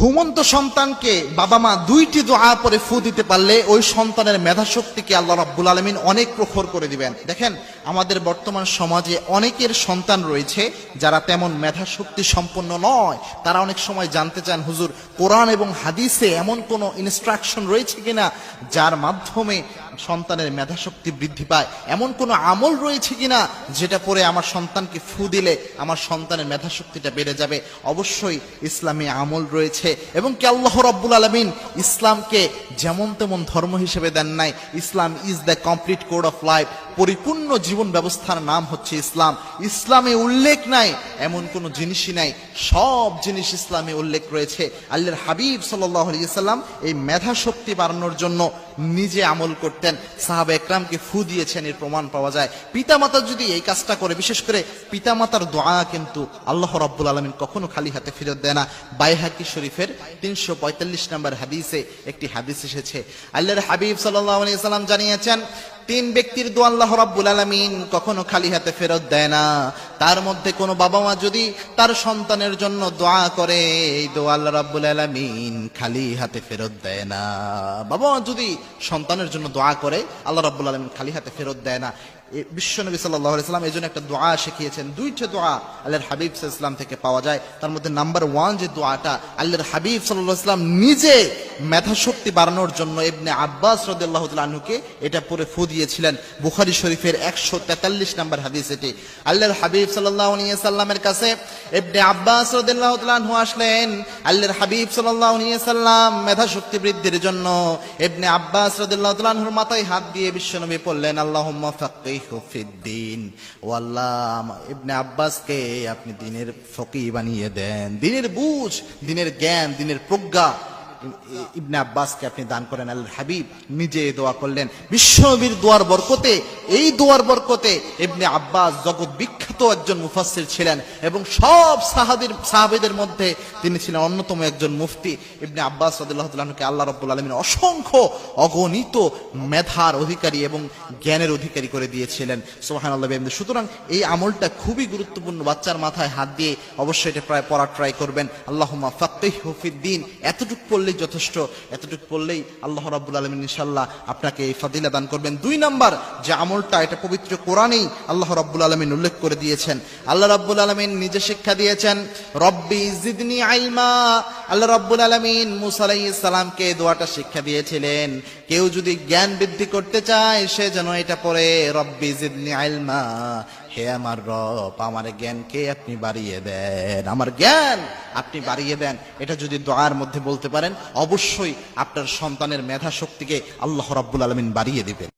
ঘুমন্ত সন্তানকে বাবা মা দুইটি দোয়া পরে ফু দিতে পারলে ওই সন্তানের মেধা শক্তিকে আল্লাহ রাব্বুল আলমিন অনেক প্রখর করে দিবেন। দেখেন, আমাদের বর্তমান সমাজে অনেকের সন্তান রয়েছে যারা তেমন মেধা শক্তি সম্পন্ন নয়। তারা অনেক সময় জানতে চান, হুজুর, কোরআন এবং হাদিসে এমন কোনো ইনস্ট্রাকশন রয়েছে কিনা যার মাধ্যমে সন্তানের মেধা শক্তি বৃদ্ধি পায়? এমন কোনো আমল রয়েছে কিনা যেটা পরে আমার সন্তানকে ফু দিলে আমার সন্তানের মেধা শক্তিটা বেড়ে যাবে? অবশ্যই ইসলামী আমল রয়েছে। এবং কি আল্লাহ রব্বুল আলমিন ইসলামকে যেমন তেমন ধর্ম হিসেবে দেন নাই, Islam is the complete code of life পরিপূর্ণ জীবন ব্যবস্থার নাম হচ্ছে ইসলাম। ইসলামে উল্লেখ নাই এমন কোনো জিনিসই নাই। সব জিনিস ইসলামে উল্লেখ রয়েছে। আল্লাহর হাবিব সাল্লাম এই মেধা শক্তি বাড়ানোর জন্য নিজে আমল করতেন। সাহাবা একরামকে ফু দিয়েছেন, এর প্রমাণ পাওয়া যায়। পিতামাতা যদি এই কাজটা করে, বিশেষ করে পিতামাতার দোয়া কিন্তু আল্লাহ রাব্বুল আলমিন কখনো খালি হাতে ফেরত দেয় না। বাইহাকি শরীফের তিনশো পঁয়তাল্লিশ নম্বর হাদিসে একটি হাদিস এসেছে। আল্লাহর হাবিব সাল্লাম জানিয়েছেন, তিন ব্যক্তির দোয়া আল্লাহ রাব্বুল আলামিন কখনো খালি হাতে ফেরত দেয় না। তার মধ্যে কোনো বাবা মা যদি তার সন্তানের জন্য দোয়া করে, এই দোয়া আল্লাহ রাব্বুল আলামিন খালি হাতে ফেরত দেয় না। বাবা মা যদি সন্তানের জন্য দোয়া করে, আল্লাহ রাব্বুল আলামিন খালি হাতে ফেরত দেয় না। বিশ্ব নবী সাল্লাহ সাল্লাম এই জন্য একটা দোয়া শিখিয়েছেন। দুইটা দোয়া আল্লাহর হাবিব ইসলাম থেকে পাওয়া যায়। তার মধ্যে নাম্বার ওয়ান যে দোয়াটা আল্লাহর হাবিব সাল্লাহ ইসলাম নিজে মেধা শক্তি বাড়ানোর জন্য ইবনে আব্বাস রদুল্লাহ আনহুকে এটা পরে ফু দিয়েছিলেন। বুখারি শরীফের একশো তেতাল্লিশ নাম্বার হাদিস এটি। আল্লাহর হাবিব সাল্লাহ সাল্লামের কাছে ইবনে আব্বাস রদুল্লাহ আসলেন, আল্লাহর হাবিব সাল্লাহ সাল্লাম মেধা শক্তি বৃদ্ধির জন্য ইবনে আব্বাস রদুল্লাহ মাথায় হাত দিয়ে বিশ্বনবী পড়লেন আল্লাহ ফিদ্দিন। ও আল্লাহ, ইবনে আব্বাসকে আপনি দিনের ফকি বানিয়ে দেন, দিনের বুঝ, দিনের জ্ঞান, দিনের প্রজ্ঞা। ইবনে আব্বাসকে আপনি দান করেন আল্লাহ হাবিব নিজে দোয়া করলেন। বিশ্বনবীর দোয়ার বরকতে, এই দোয়ার বরকতে ইবনে আব্বাস জগৎ বিখ্যাত একজন মুফাসসির ছিলেন এবং সব সাহাবীর সাহাবীদের মধ্যে তিনি ছিলেন অন্যতম একজন মুফতি। ইবনে আব্বাস রাদিয়াল্লাহু তাআলাকে আল্লাহ রাব্বুল আলামিন অসংখ্য অগণিত মেধার অধিকারী এবং জ্ঞানের অধিকারী করে দিয়েছিলেন। সুবহানাল্লাহ বিহামদিহি। সুতরাং এই আমলটা খুবই গুরুত্বপূর্ণ। বাচ্চার মাথায় হাত দিয়ে অবশ্যই এটা প্রায় পড়ার ট্রাই করবেন। আল্লাহুম্মা ফাক্কিহু ফিদ্দিন এতটুকু পড়লেই যথেষ্ট, এতটুকু পড়লেই আল্লাহ রাব্বুল আলামিন ইনশাআল্লাহ আপনাকে এই ফাদিলা দান করবেন। দুই নাম্বার, যে আমলটা, এটা পবিত্র কোরআনেই আল্লাহ রাব্বুল আলামিন উল্লেখ করে দিয়েছেন। আল্লাহ রাব্বুল আলামিন নিজে শিক্ষা দিয়েছেন, রব্বি জিদনি আইলমা আল্লাহ রাব্বুল আলামিন মুসা আলাইহিস সালামকে দোয়াটা শিক্ষা দিয়েছিলেন, কেউ যদি জ্ঞান বৃদ্ধি করতে চায়, সে যেন এটা পড়ে, রব্বি জিদনি আইলমা। হে আমার রব, আমার জ্ঞানকে আপনি বাড়িয়ে দেন। আমার জ্ঞান আপনি বাড়িয়ে দেন। এটা যদি দোয়ার মধ্যে বলতে পারেন, অবশ্যই আপনার সন্তানের মেধা শক্তিকে আল্লাহ রাব্বুল আলমিন বাড়িয়ে দিবেন।